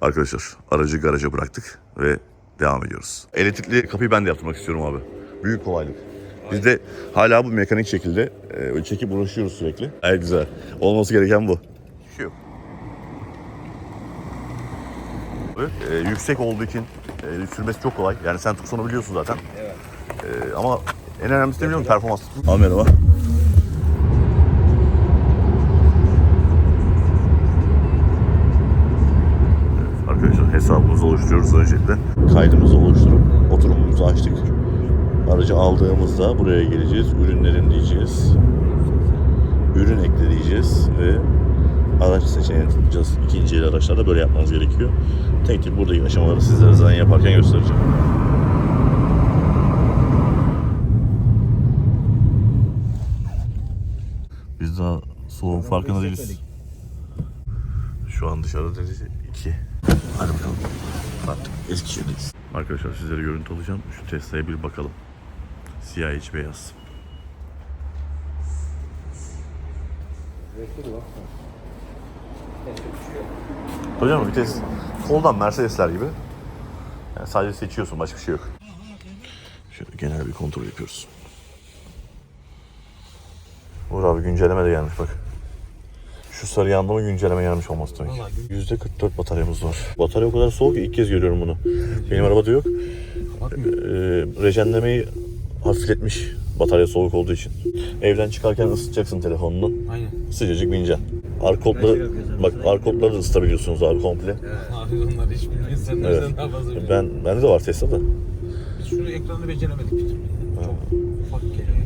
Arkadaşlar aracı garaja bıraktık ve devam ediyoruz. Elektrikli kapıyı ben de yaptırmak istiyorum abi. Büyük kolaylık. Biz de hala bu mekanik şekilde e, çekip uğraşıyoruz sürekli. Evet güzel. Olması gereken bu. Şu yok. E, yüksek olduğu için e, sürmesi çok kolay. Yani sen tuksonu biliyorsun zaten. Evet. E, ama en önemlisi de biliyorum performans. Abi merhaba. Evet, Arkadaşlar oluşturuyoruz öncelikle. Kaydımızı oluşturup oturumumuzu açtık. Aracı aldığımızda buraya geleceğiz. Ürünlerin diyeceğiz. Ürün ekle diyeceğiz ve araç seçeneğini tutacağız. İkinci el araçlarda böyle yapmanız gerekiyor. Tek tek buradaki aşamaları sizlere zaten yaparken göstereceğim. Biz daha soğuğun farkında değiliz. Şu an dışarıda derece 2. Hadi bakalım. Artık Eskişehir'deyiz. Arkadaşlar sizlere görüntü alacağım. Şu Tesla'ya bir bakalım. Siyah iç beyaz. Hocam vites koldan Mercedesler gibi. Yani sadece seçiyorsun başka bir şey yok. Şöyle genel bir kontrol yapıyoruz. Uğur abi güncelleme de gelmiş bak. Şu sarı yandı mı güncelleme gelmiş olması tabii ki. %44 bataryamız var. Batarya o kadar soğuk ki ilk kez görüyorum bunu. Benim arabada yok. Ee, rejenlemeyi hafifletmiş batarya soğuk olduğu için. Evden çıkarken ısıtacaksın telefonunu. Aynen. Sıcacık bineceksin. Arkotları, bak arkotları da ısıtabiliyorsunuz abi komple. Abi onlar hiç bilmeyiz. Sen Evet. daha fazla? Ben bende de var Tesla'da. Biz şunu ekranı beceremedik bir türlü.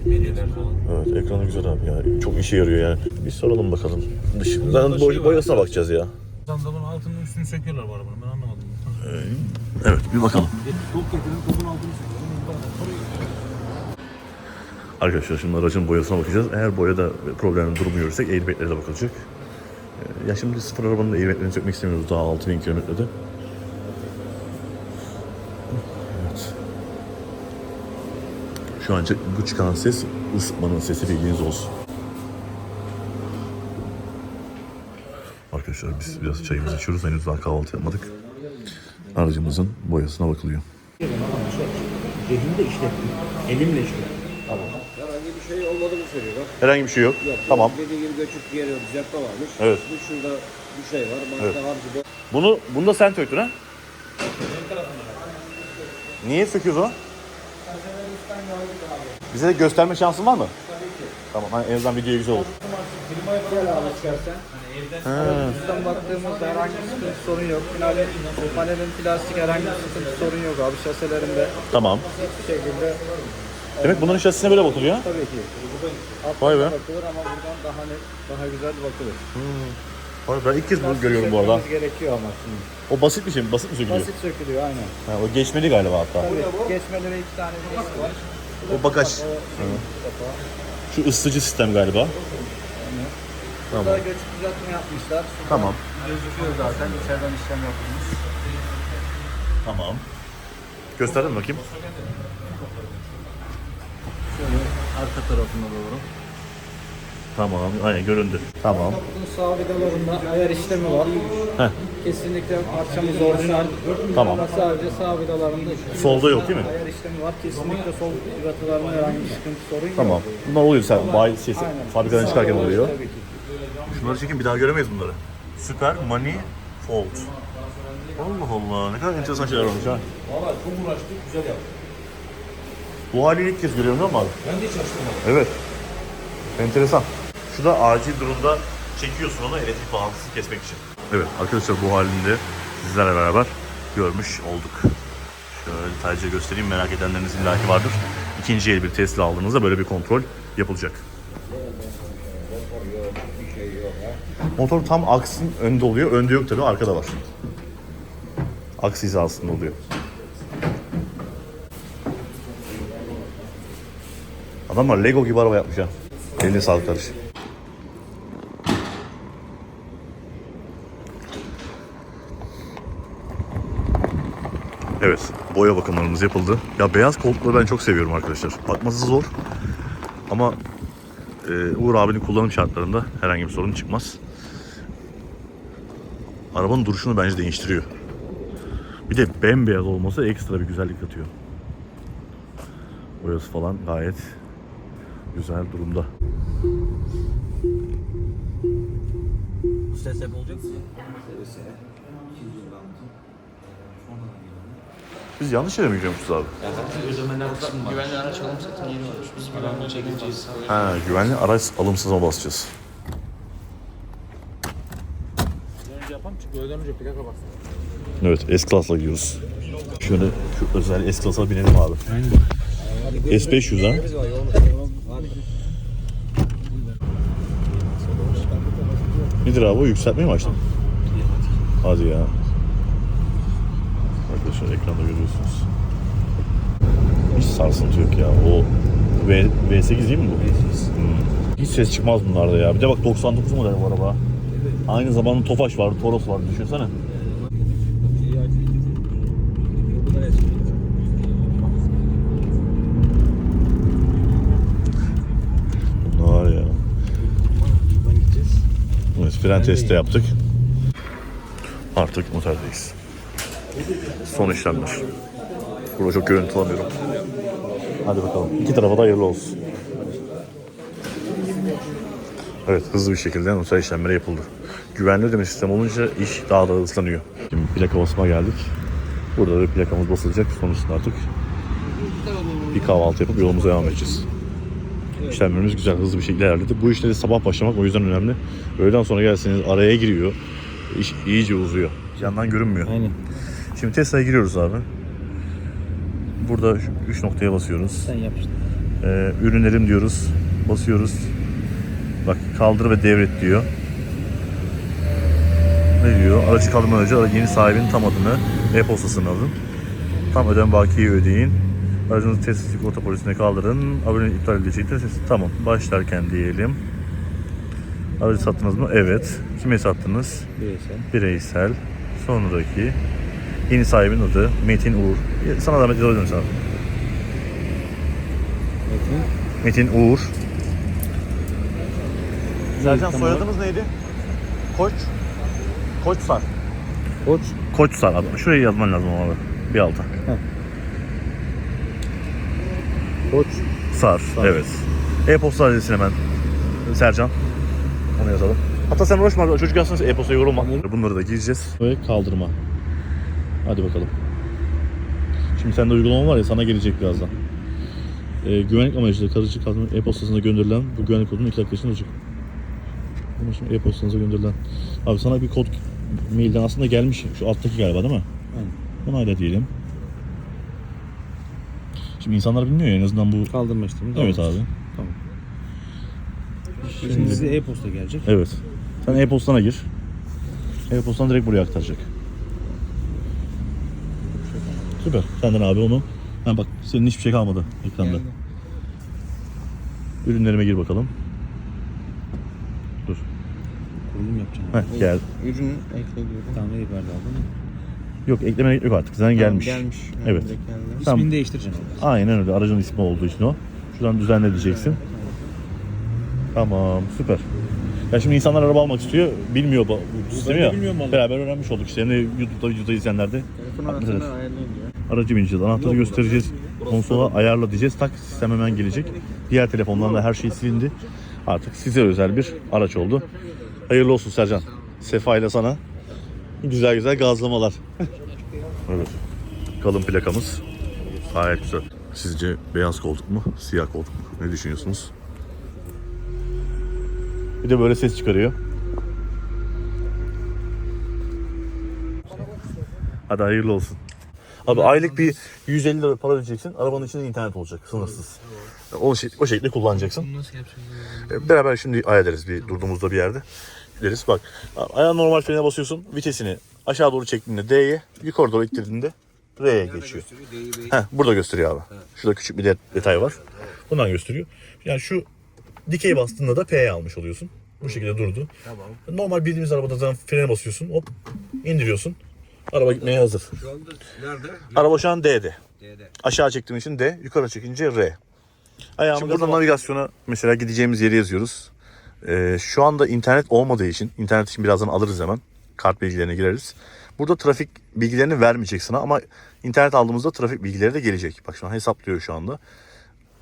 Menüler falan. Evet ekranı güzel abi ya. Çok işe yarıyor yani. Bir soralım bakalım. Dışından boy, boyasına bakacağız ya. Sandalın altının üstünü söküyorlar bu arabanın. Ben anlamadım. Evet bir bakalım. Top getirin topun altını söküyorlar. Arkadaşlar şimdi aracın boyasına bakacağız. Eğer boyada problem durumu görürsek airbag'lere de bakılacak. Ee, Ya şimdi sıfır arabanın da airbag'lerini sökmek istemiyoruz daha 6000 kilometrede. Şu an bu çıkan ses ısıtmanın sesi bilginiz olsun. Arkadaşlar biz biraz çayımızı içiyoruz. Henüz daha kahvaltı yapmadık. Aracımızın boyasına bakılıyor. Cebimde işlettim. Elimle işlettim. Herhangi bir şey olmadığını söylüyor. Herhangi bir şey yok. Yok, Tamam. Dediği gibi göçük bir yere yok. Düzeltme varmış. Evet. Bu şurada bir şey var. Başka Evet. gibi. Bunu, bunu da sen söktün ha? Niye söküyoruz o? Bize de gösterme şansın var mı? Tabii ki. Tamam hani en azından videoya güzel olur. Üstten baktığımızda herhangi bir sıkıntı sorun yok. Finalin, panelin plastik herhangi bir sıkıntı sorun yok abi. Şaselerinde Tamam. hiçbir şekilde Demek bunların şasisine böyle bakılıyor. tabii ki. Vay be. Bakılır ama buradan daha net, daha güzel bakılır. Vay, Ben ilk kez bunu görüyorum bu arada. Sökmemiz gerekiyor ama şimdi. O basit bir şey mi? Basit mi sökülüyor? Basit sökülüyor aynen. Ha, o geçmeli galiba hatta. Tabii. Geçmeleri iki tane birisi var. O bagaj. Şu ısıtıcı sistem galiba. Burada göçük düzeltme yapmışlar. Şurada Tamam. Gözüküyor zaten içeriden işlem yapılmış. Tamam. Gösterdin mi bakayım? Şöyle arka tarafına doğru. Tamam. Aynen göründü. Tamam. Bunun sağ vidalarında ayar işlemi var. Heh. Kesinlikle parçamız orijinal. Tamam. Ama sadece sağ vidalarında Solda yok değil mi? ayar işlemi var. Kesinlikle sol vidalarında herhangi bir sıkıntı sorun yok. Tamam. Bunlar oluyor sen bay Aynen. fabrikadan çıkarken oluyor. Tabii ki. Şunları çekin bir daha göremeyiz bunları. Süper Money Fold. Allah Allah ne kadar enteresan şeyler olmuş ha. Valla çok uğraştık. Güzel yaptık. Bu halini ilk kez görüyorum değil mi abi? Ben de hiç açtırmadım. Evet. Enteresan. Şu da acil durumda çekiyorsun onu elektrik bağlantısını kesmek için. Evet arkadaşlar bu halinde sizlerle beraber görmüş olduk. Şöyle detaylıca göstereyim merak edenleriniz illaki vardır. İkinci el bir Tesla aldığınızda böyle bir kontrol yapılacak. Motor tam aksın önde oluyor. Önde yok tabii arkada var. Aks hizasında oluyor. Adamlar Lego gibi araba yapmış ha. Eline sağlık kardeş. Evet, boya bakımlarımız yapıldı. Ya beyaz koltukları ben çok seviyorum arkadaşlar. Bakması zor ama e, Uğur abinin kullanım şartlarında herhangi bir sorun çıkmaz. Arabanın duruşunu bence değiştiriyor. Bir de bembeyaz olması ekstra bir güzellik katıyor. Boyası falan gayet güzel durumda. Ses hep olacak mı? Biz yanlış yere mi gidiyormuşuz abi? Güvenli araç alım satın yeri varmış. Biz güvenli çekeceğiz. Ha, güvenli araç alımsıza basacağız. Önce yapalım çünkü önce plaka baksın. Evet, S-Class'la gidiyoruz. Şöyle şu özel S-Class'a binelim abi. S500 ha? Nedir abi o? Yükseltmeyi mi açtın? Hadi ya. Arkadaşlar ekranda görüyorsunuz. Hiç sarsıntı yok ya. O V, V8 değil mi bu? Hmm. Hiç ses çıkmaz bunlarda ya. Bir de bak 99 model bu araba. Aynı zamanda Tofaş vardı, Toros vardı düşünsene. Ne var ya? Evet, fren testi yaptık. Artık noterdeyiz. Son işlemler. Burada çok görüntü alamıyorum. Hadi bakalım. İki tarafa da hayırlı olsun. Evet hızlı bir şekilde noter işlemleri yapıldı. Güvenli ödeme sistemi olunca iş daha da hızlanıyor. Şimdi plaka basma geldik. Burada da plakamız basılacak. Sonrasında artık bir kahvaltı yapıp yolumuza devam edeceğiz. İşlemlerimiz güzel, hızlı bir şekilde ilerledi. Bu işte de sabah başlamak o yüzden önemli. Öğleden sonra gelseniz araya giriyor. İş iyice uzuyor. Yandan görünmüyor. Aynen. Şimdi Tesla'ya giriyoruz abi. Burada 3 noktaya basıyoruz. Sen yap işte. Ee, ürünlerim diyoruz. Basıyoruz. Bak kaldır ve devret diyor. Ne diyor? Aracı kaldırmadan önce yeni sahibinin tam adını, e-postasını alın. Tam ödem bakiyi ödeyin. Aracınızı Tesla sigorta polisine kaldırın. Abone iptal edecektir. Tamam. Başlarken diyelim. Aracı sattınız mı? Evet. Kime sattınız? Bireysel. Bireysel. Sonraki. Yeni sahibinin adı Metin Uğur. Sana zahmet yazıyorum sana. Metin. Metin Uğur. Sercan soyadımız neydi? Koç. Koçsar. Koç. Koçsar adı. Şuraya yazman lazım abi. Bir alta. Koç. Sar. Evet. E-posta adresini hemen. Sercan. Onu yazalım. Hatta sen uğraşma. Çocuk yazsın e-postaya yorulma. Bunları da gireceğiz. Ve kaldırma. Hadi bakalım. Şimdi sende uygulama var ya sana gelecek birazdan. Ee, güvenlik amacıyla kalıcı kaldırma e-postasına gönderilen bu güvenlik kodunun iki dakika içinde olacak. Bunu şimdi e-postanıza gönderilen. Abi sana bir kod mailden aslında gelmiş. Şu alttaki galiba değil mi? Aynen. Bunu hala diyelim. Şimdi insanlar bilmiyor ya en azından bu Kaldırma işlemi. Evet abi. Tamam. Şimdi size e-posta gelecek. Evet. Sen e-postana gir. E-postan direkt buraya aktaracak. Süper. Senden abi onu. Ha bak senin hiçbir şey kalmadı ekranda. Geldi. Ürünlerime gir bakalım. Dur. Kurulum yapacağım. Heh, gel. Ürünü ekle diyorum. Tamam ne ifade aldın? Yok ekleme yok artık. Zaten gelmiş. Gelmiş. Yani Evet. direkt geldi. Tamam. İsmini değiştireceğim. Aynen öyle. Aracın ismi olduğu için o. Şuradan düzenle diyeceksin. Tamam. Süper. Ya şimdi insanlar araba almak istiyor. Bilmiyor bu sistemi ya. bilmiyorum vallahi. Beraber öğrenmiş olduk işte. Yani YouTube'da, YouTube'da izleyenler de Telefon arasında ayarlayın diyor. Aracı bineceğiz. Anahtarı göstereceğiz. Konsola ayarla diyeceğiz. Tak sistem hemen gelecek. Diğer telefondan da her şey silindi. Artık size özel bir araç oldu. Hayırlı olsun Sercan. Sefa ile sana güzel güzel gazlamalar. evet. Kalın plakamız. Gayet güzel. Sizce beyaz koltuk mu, siyah koltuk mu? Ne düşünüyorsunuz? Bir de böyle ses çıkarıyor. Hadi hayırlı olsun. Abi aylık bir 150 lira para ödeyeceksin. Arabanın içinde internet olacak sınırsız. O, şey, o şekilde kullanacaksın. Nasıl yapacağım? E, Beraber şimdi ayarlarız bir durduğumuzda bir yerde. Gideriz bak. Ayağın normal frene basıyorsun. Vitesini aşağı doğru çektiğinde D'ye, yukarı doğru ittirdiğinde R'ye geçiyor. Heh, burada gösteriyor abi. Şurada küçük bir de- detay var. Bundan gösteriyor. Yani şu dikey bastığında da P'ye almış oluyorsun. Bu şekilde durdu. Normal bildiğimiz arabada zaten frene basıyorsun. Hop indiriyorsun. Araba gitmeye hazır. Şu anda nerede? Araba şu an D'de. D'de. Aşağı çektiğim için D, yukarı çekince R. Ayağımı Şimdi burada navigasyona mesela gideceğimiz yeri yazıyoruz. Ee, şu anda internet olmadığı için, internet için birazdan alırız hemen. Kart bilgilerine gireriz. Burada trafik bilgilerini vermeyecek sana ama internet aldığımızda trafik bilgileri de gelecek. Bak şu an hesaplıyor şu anda.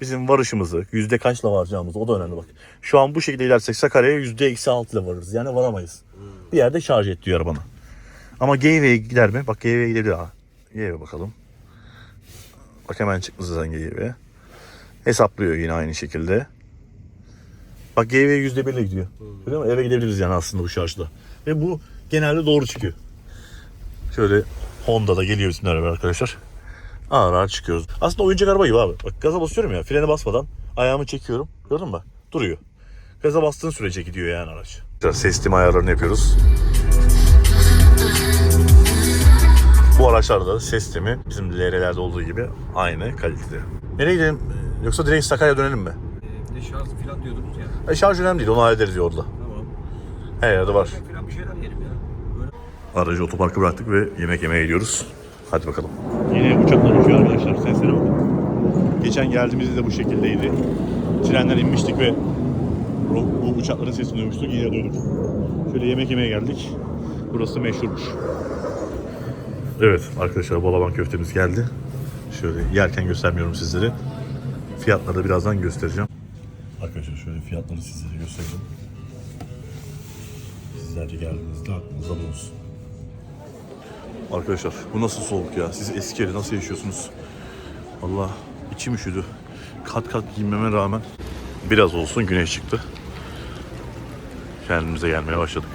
Bizim varışımızı yüzde kaçla varacağımızı o da önemli bak. Şu an bu şekilde ilersek Sakarya'ya yüzde eksi altı ile varırız. Yani varamayız. Bir yerde şarj et diyor arabana. Ama Geyve'ye gider mi? Bak Geyve'ye gidebilir ha. Geyve bakalım. Bak hemen çıktı zaten Geyve. Hesaplıyor yine aynı şekilde. Bak Geyve'ye yüzde birle gidiyor. Görüyor musun? Eve gidebiliriz yani aslında bu şarjda. Ve bu genelde doğru çıkıyor. Şöyle Honda'da geliyor bizimle beraber arkadaşlar. Ağır ağır çıkıyoruz. Aslında oyuncak araba gibi abi. Bak gaza basıyorum ya frene basmadan ayağımı çekiyorum. Gördün mü? Duruyor. Gaza bastığın sürece gidiyor yani araç. Ses sistemi ayarlarını yapıyoruz. Bu araçlarda ses sistemi bizim LR'lerde olduğu gibi aynı kalitede. Nereye gidelim? Yoksa direkt Sakarya'ya dönelim mi? Ne şarj falan diyordunuz ya. E şarj önemli değil. Onu hallederiz yolda. Tamam. Her yerde var. Falan bir şeyler yiyelim ya. Aracı otoparka bıraktık ve yemek yemeye gidiyoruz. Hadi bakalım. Yine uçaklar uçuyor arkadaşlar. Seslere bakın. Geçen geldiğimizde de bu şekildeydi. Trenden inmiştik ve bu uçakların sesini duymuştuk. Yine duyduk. Şöyle yemek yemeye geldik. Burası meşhurmuş. Evet arkadaşlar balaban köftemiz geldi. Şöyle yerken göstermiyorum sizlere. Fiyatları da birazdan göstereceğim. Arkadaşlar şöyle fiyatları sizlere göstereceğim. Sizler de geldiğinizde aklınızda bulunsun. Arkadaşlar bu nasıl soğuk ya? Siz Eskişehir'de nasıl yaşıyorsunuz? Allah içim üşüdü. Kat kat giyinmeme rağmen biraz olsun güneş çıktı. Kendimize gelmeye başladık.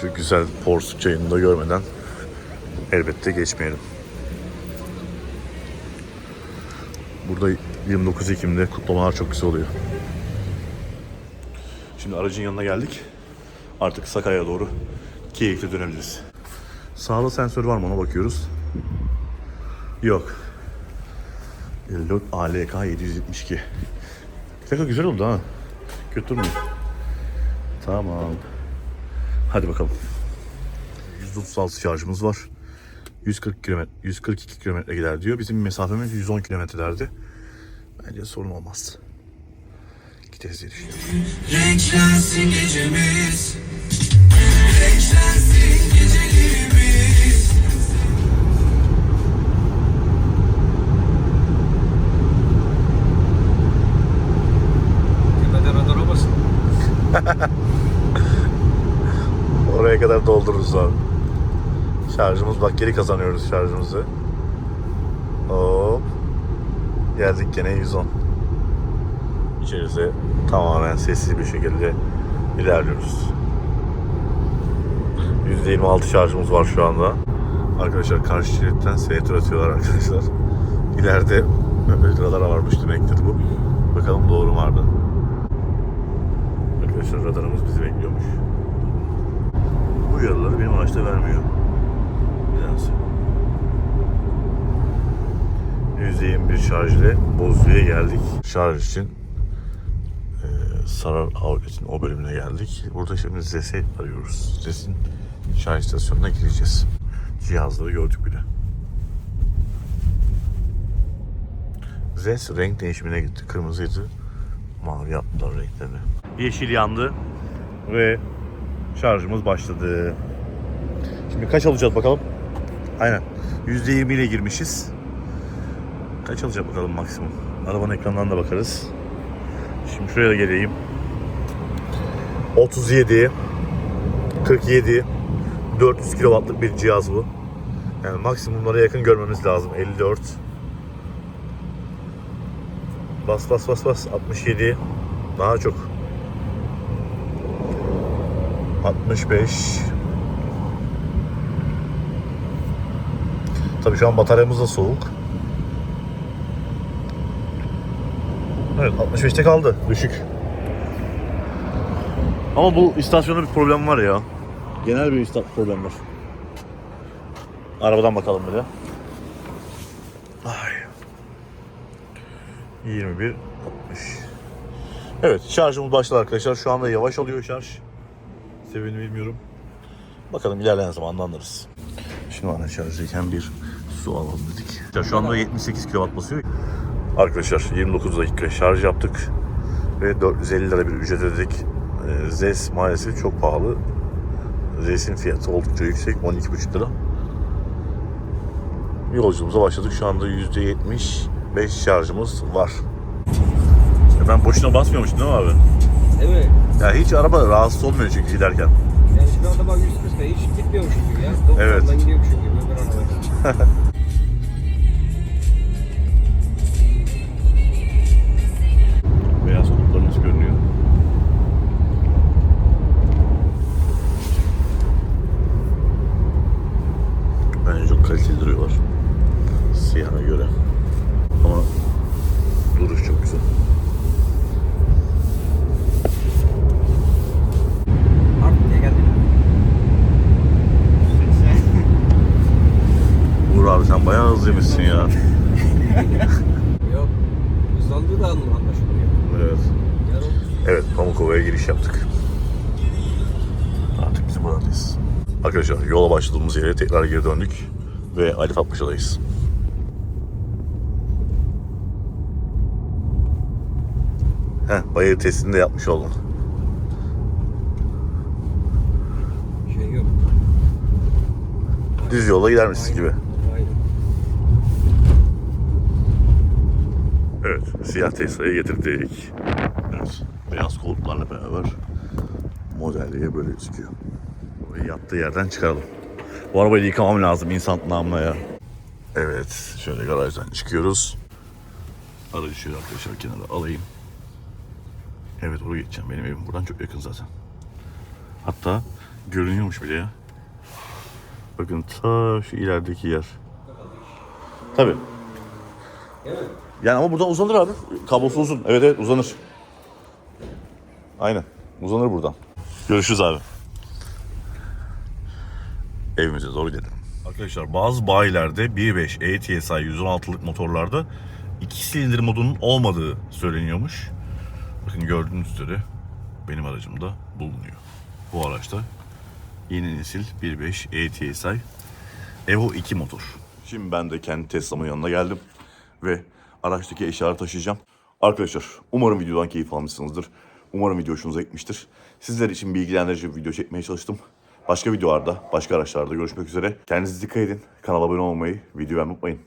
Şu güzel porsuk çayını da görmeden elbette geçmeyelim. Burada 29 Ekim'de kutlamalar çok güzel oluyor. Şimdi aracın yanına geldik. Artık Sakarya'ya doğru keyifle dönebiliriz. Sağda sensör var mı ona bakıyoruz. Yok. Log ALK 772. Plaka güzel oldu ha. Kötü durmuyor. Tamam. Hadi bakalım. 136 şarjımız var. 140 kilometre, 142 kilometre gider diyor. Bizim mesafemiz 110 kilometrelerdi. Bence sorun olmaz. Gideriz diye düşünüyorum. Renklensin gecemiz Oraya kadar doldururuz abi. Şarjımız bak geri kazanıyoruz şarjımızı. Hop. Geldik gene 110. İçerisi tamamen sessiz bir şekilde ilerliyoruz. %26 şarjımız var şu anda. Arkadaşlar karşı şeritten seyret atıyorlar arkadaşlar. İleride radar varmış demektir bu. Bakalım doğru mu vardı. Arkadaşlar radarımız bizi bekliyormuş. Bu uyarıları benim araçta vermiyor. Nedense. %21 şarj ile Bozlu'ya geldik. Şarj için e, Sarar Outlet'in o bölümüne geldik. Burada şimdi ZES'i arıyoruz. ZES'in şarj istasyonuna gireceğiz. Cihazları gördük bile. ZES renk değişimine gitti. Kırmızıydı. Mavi yaptılar renklerini. Yeşil yandı ve şarjımız başladı. Şimdi kaç alacağız bakalım? Aynen. %20 ile girmişiz. Kaç alacak bakalım maksimum? Arabanın ekranından da bakarız. Şimdi şuraya da geleyim. 37 47 400 kW'lık bir cihaz bu. Yani maksimumlara yakın görmemiz lazım. 54 Bas bas bas bas 67 daha çok 65 Tabii şu an bataryamız da soğuk. Evet 65'te kaldı. Düşük. Ama bu istasyonda bir problem var ya. Genel bir problem var. Arabadan bakalım bir de. Ay. 21 60. Evet şarjımız başladı arkadaşlar. Şu anda yavaş oluyor şarj. Sebebini bilmiyorum. Bakalım ilerleyen zamanda anlarız. Şimdi ana şarjdayken bir su alalım dedik. Ya Şu anda 78 kW basıyor. Arkadaşlar 29 dakika şarj yaptık. Ve 450 lira bir ücret ödedik. Ee, ZES maalesef çok pahalı. Resin fiyatı oldukça yüksek. 12,5 lira. Yolculuğumuza başladık. Şu anda %75 şarjımız var. Ya ben boşuna basmıyormuşum değil mi abi? Evet. Ya hiç araba rahatsız olmuyor çünkü giderken. Yani anda bak 140'da hiç gitmiyormuşum gibi ya. 90'dan Evet. gidiyormuşum gibi öbür arabaya. Evet Pamukova'ya giriş yaptık. Artık biz buradayız. Arkadaşlar yola başladığımız yere tekrar geri döndük. Ve Ali Fatpaşa'dayız. Heh, bayır testini de yapmış oldun. şey yok. Düz yola gider misin gibi. Evet, siyah Tesla'ya getirdik. Beyaz koltuklarla beraber modelliğe böyle gözüküyor. Ve yattığı yerden çıkaralım. Bu arabayı yıkamam lazım insan namına ya. Evet, şöyle garajdan çıkıyoruz. Aracı şöyle arkadaşlar kenara alayım. Evet, oraya geçeceğim. Benim evim buradan çok yakın zaten. Hatta görünüyormuş bile ya. Bakın ta şu ilerideki yer. Tabii. Yani ama buradan uzanır abi. Kablosu uzun. Evet evet uzanır. Aynen. Uzanır buradan. Görüşürüz abi. Evimize doğru gidelim. Arkadaşlar bazı bayilerde 1.5 ETSI 116'lık motorlarda 2 silindir modunun olmadığı söyleniyormuş. Bakın gördüğünüz üzere benim aracımda bulunuyor. Bu araçta yeni nesil 1.5 ETSI Evo 2 motor. Şimdi ben de kendi Tesla'mın yanına geldim ve araçtaki eşyaları taşıyacağım. Arkadaşlar umarım videodan keyif almışsınızdır. Umarım video hoşunuza gitmiştir. Sizler için bilgilendirici bir video çekmeye çalıştım. Başka videolarda, başka araçlarda görüşmek üzere. Kendinize dikkat edin. Kanala abone olmayı, videoyu beğenmeyi unutmayın.